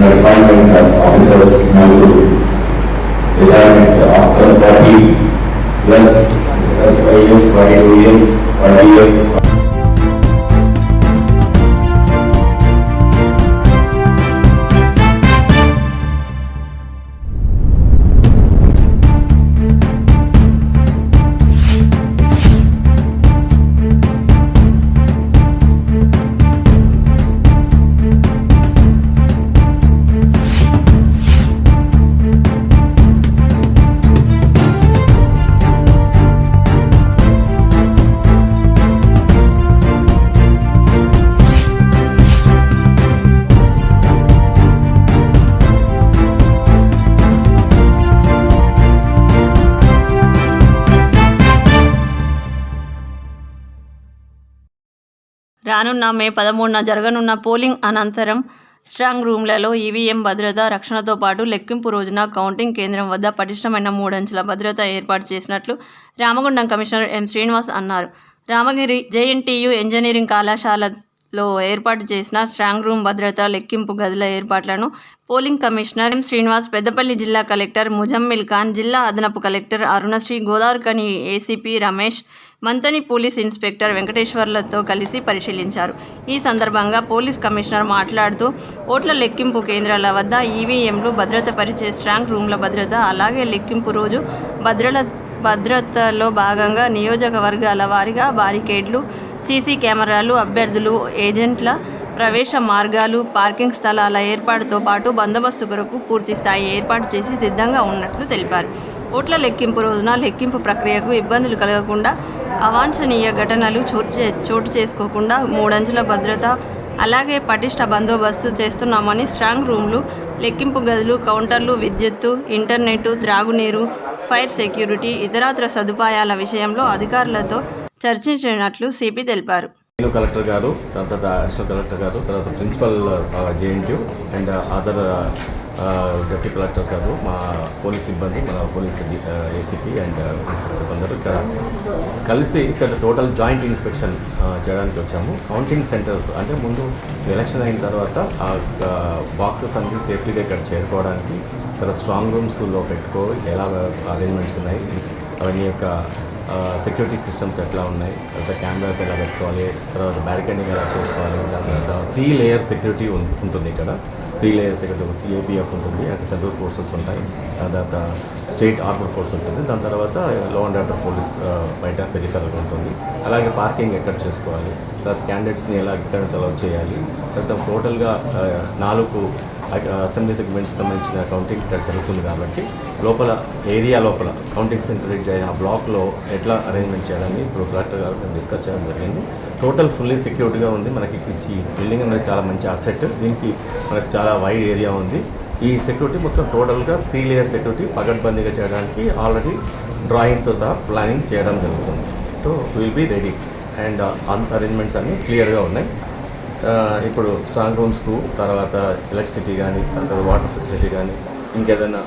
the refinement of officers Naluru. Retirement uh, after forty plus uh, thirty-five years, forty-two years, forty years, రానున్న మే పదమూడున జరగనున్న polling అనంతరం strong రూమ్లలో EVM భద్రత రక్షణతో పాటు లెక్కింపు రోజున కౌంటింగ్ కేంద్రం వద్ద పటిష్టమైన మూడంచెల భద్రత ఏర్పాటు చేసినట్లు రామగుండం కమిషనర్ ఎం శ్రీనివాస్ అన్నారు. రామగిరి జేఎన్టీయు ఇంజనీరింగ్ కళాశాల లో ఏర్పాటు చేసిన స్ట్రాంగ్ రూమ్ భద్రత లెక్కింపు గదుల ఏర్పాట్లను polling commissioner M. Srinivas Peddapalli జిల్లా కలెక్టర్ ముజమ్మిల్ ఖాన్ జిల్లా అదనపు collector Arunasri Godavarikhani ACP Ramesh Manthani police inspector వెంకటేశ్వర్లతో కలిసి పరిశీలించారు. ఈ సందర్భంగా పోలీస్ కమిషనర్ మాట్లాడుతూ ఓట్ల లెక్కింపు కేంద్రాల వద్ద ఈవీఎంలు భద్రత పరిచే స్ట్రాంగ్ రూమ్ల భద్రత అలాగే లెక్కింపు రోజు భద్రల భద్రతలో భాగంగా నియోజకవర్గాల వారీగా బారికేడ్లు సీసీ కెమెరాలు అభ్యర్థులు ఏజెంట్ల ప్రవేశ మార్గాలు పార్కింగ్ స్థలాల ఏర్పాటుతో పాటు బందోబస్తు కొరకు పూర్తి స్థాయి ఏర్పాటు చేసి సిద్ధంగా ఉన్నట్లు తెలిపారు. ఓట్ల లెక్కింపు రోజున లెక్కింపు ప్రక్రియకు ఇబ్బందులు కలగకుండా అవాంఛనీయ ఘటనలు చోటు చే- చోటు చేసుకోకుండా మూడంచుల భద్రత అలాగే పటిష్ట బందోబస్తు చేస్తున్నామని స్ట్రాంగ్ రూమ్లు లెక్కింపు గదులు కౌంటర్లు విద్యుత్తు ఇంటర్నెట్ త్రాగునీరు ఫైర్ సెక్యూరిటీ ఇతరత్ర సదుపాయాల విషయంలో అధికారులతో చర్చించినట్లు సిపి తెలిపారు. నేను కలెక్టర్ గారు తర్వాత అసిస్టెంట్ కలెక్టర్ గారు తర్వాత principal JNT and other deputy collector గారు మా పోలీస్ సిబ్బంది మన పోలీస్ ఏసీపీ అండ్ ఇన్స్పెక్టర్స్ అందరూ ఇక్కడ కలిసి ఇక్కడ టోటల్ జాయింట్ ఇన్స్పెక్షన్ చేయడానికి వచ్చాము. కౌంటింగ్ సెంటర్స్ అంటే ముందు ఎలక్షన్ అయిన తర్వాత ఆ బాక్సెస్ అన్ని సేఫ్టీగా ఇక్కడ చేరుకోవడానికి ఇక్కడ స్ట్రాంగ్ రూమ్స్లో పెట్టుకో ఎలా అరేంజ్మెంట్స్ ఉన్నాయి అవన్నీ యొక్క సెక్యూరిటీ సిస్టమ్స్ ఎట్లా ఉన్నాయి తర్వాత కెమెరాస్ ఎలా పెట్టుకోవాలి తర్వాత బ్యారికేడింగ్ ఎలా చేసుకోవాలి దాని తర్వాత త్రీ లేయర్ సెక్యూరిటీ ఉంటుంది ఇక్కడ. త్రీ లేయర్ సెక్యూరిటీ సిఏపిఎఫ్ ఉంటుంది. అక్కడ సెంట్రల్ ఫోర్సెస్ ఉంటాయి. తర్వాత స్టేట్ ఆర్మర్ ఫోర్స్ ఉంటుంది. దాని తర్వాత లో అండ్ ఆర్డర్ పోలీస్ బయట పెరిఫెరల్ ఉంటుంది. అలాగే పార్కింగ్ ఎక్కడ చేసుకోవాలి? తర్వాత క్యాండిడేట్స్ని ఎలా ఎక్కడ అలౌట్ చేయాలి? తర్వాత టోటల్గా నాలుగు అసెంబ్లీ సెగ్మెంట్స్ సంబంధించిన కౌంటింగ్ ఇక్కడ జరుగుతుంది కాబట్టి లోపల ఏరియా లోపల కౌంటింగ్ సెంటర్ ఆ బ్లాక్లో ఎట్లా అరేంజ్మెంట్ చేయాలని ఇప్పుడు కలెక్టర్ గారు మేము డిస్కస్ చేయడం జరిగింది. టోటల్ ఫుల్లీ సెక్యూరిటీగా ఉంది. మనకి ఈ బిల్డింగ్ అనేది చాలా మంచి అసెట్ దీనికి మనకి చాలా వైడ్ ఏరియా ఉంది. ఈ సెక్యూరిటీ మొత్తం టోటల్గా త్రీ లేయర్ సెక్యూరిటీ పగడ్బందీగా చేయడానికి ఆల్రెడీ డ్రాయింగ్స్తో సహా ప్లానింగ్ చేయడం జరుగుతుంది. So will be ready and అంత అరేంజ్మెంట్స్ అన్నీ క్లియర్గా ఉన్నాయి. ఇప్పుడు స్ట్రాంగ్ రూమ్స్కు తర్వాత ఎలక్ట్రిసిటీ కానీ తర్వాత వాటర్ ఫెసిలిటీ కానీ ఇంకేదైనా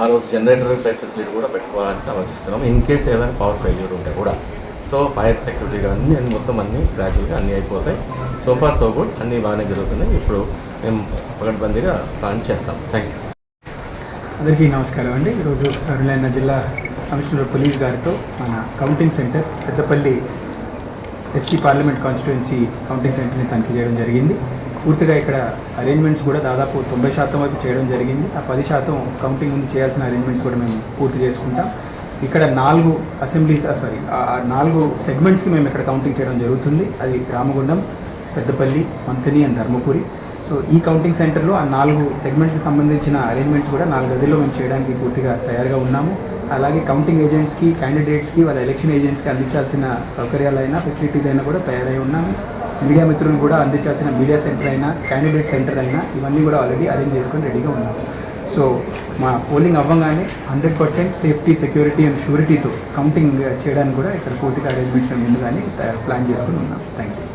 ఆ రోజు జనరేటర్ ఫెసిలిటీ కూడా పెట్టుకోవాలని ఆలోచిస్తున్నాం. ఇన్ కేస్ ఏదైనా పవర్ ఫెయిల్యూర్ ఉంటే కూడా. సో ఫైర్ సెక్యూరిటీ కానీ అన్ని మొత్తం అన్నీ గ్రాడ్యువల్గా అన్నీ అయిపోతాయి. సో ఫార్ సో గుడ్ అన్నీ బాగానే జరుగుతున్నాయి. ఇప్పుడు మేము పగడ్బందీగా ప్లాన్ చేస్తాం. థ్యాంక్ యూ అందరికీ నమస్కారం అండి. ఈరోజు అరుణాయన జిల్లా కమిషనర్ పోలీస్ గారితో మన counting centre Peddapalli SC parliament constituency counting సెంటర్ని తనిఖీ చేయడం జరిగింది. పూర్తిగా ఇక్కడ అరేంజ్మెంట్స్ కూడా దాదాపు తొంభై శాతం వరకు చేయడం జరిగింది. ఆ పది శాతం కౌంటింగ్ ముందు చేయాల్సిన అరేంజ్మెంట్స్ కూడా మేము పూర్తి చేసుకుంటాం. ఇక్కడ నాలుగు అసెంబ్లీస్ సారీ ఆ నాలుగు సెగ్మెంట్స్కి మేము ఇక్కడ కౌంటింగ్ చేయడం జరుగుతుంది. అది రామగుండం పెద్దపల్లి మంతని అండ్ ధర్మపురి. సో ఈ కౌంటింగ్ సెంటర్లో ఆ నాలుగు సెగ్మెంట్కి సంబంధించిన అరేంజ్మెంట్స్ కూడా నాలుగు గదిలో మేము చేయడానికి పూర్తిగా తయారుగా ఉన్నాము. అలాగే కౌంటింగ్ ఏజెంట్స్కి క్యాండిడేట్స్కి వాళ్ళ ఎలక్షన్ ఏజెంట్స్కి అందించాల్సిన సౌకర్యాలైనా ఫెసిలిటీస్ అయినా కూడా తయారై ఉన్నాము మీడియా మిత్రులు కూడా అందించాల్సిన మీడియా సెంటర్ అయినా క్యాండిడేట్ సెంటర్ అయినా ఇవన్నీ కూడా ఆల్రెడీ అరేంజ్ చేసుకొని రెడీగా ఉన్నాము సో మా పోలింగ్ అవ్వగానే hundred percent safety security and షూరిటీతో counting చేయడానికి కూడా ఇక్కడ పూర్తిగా అరేంజ్మెంట్స్ ముందుగానే ప్లాన్ చేసుకుని ఉన్నాం. Thank you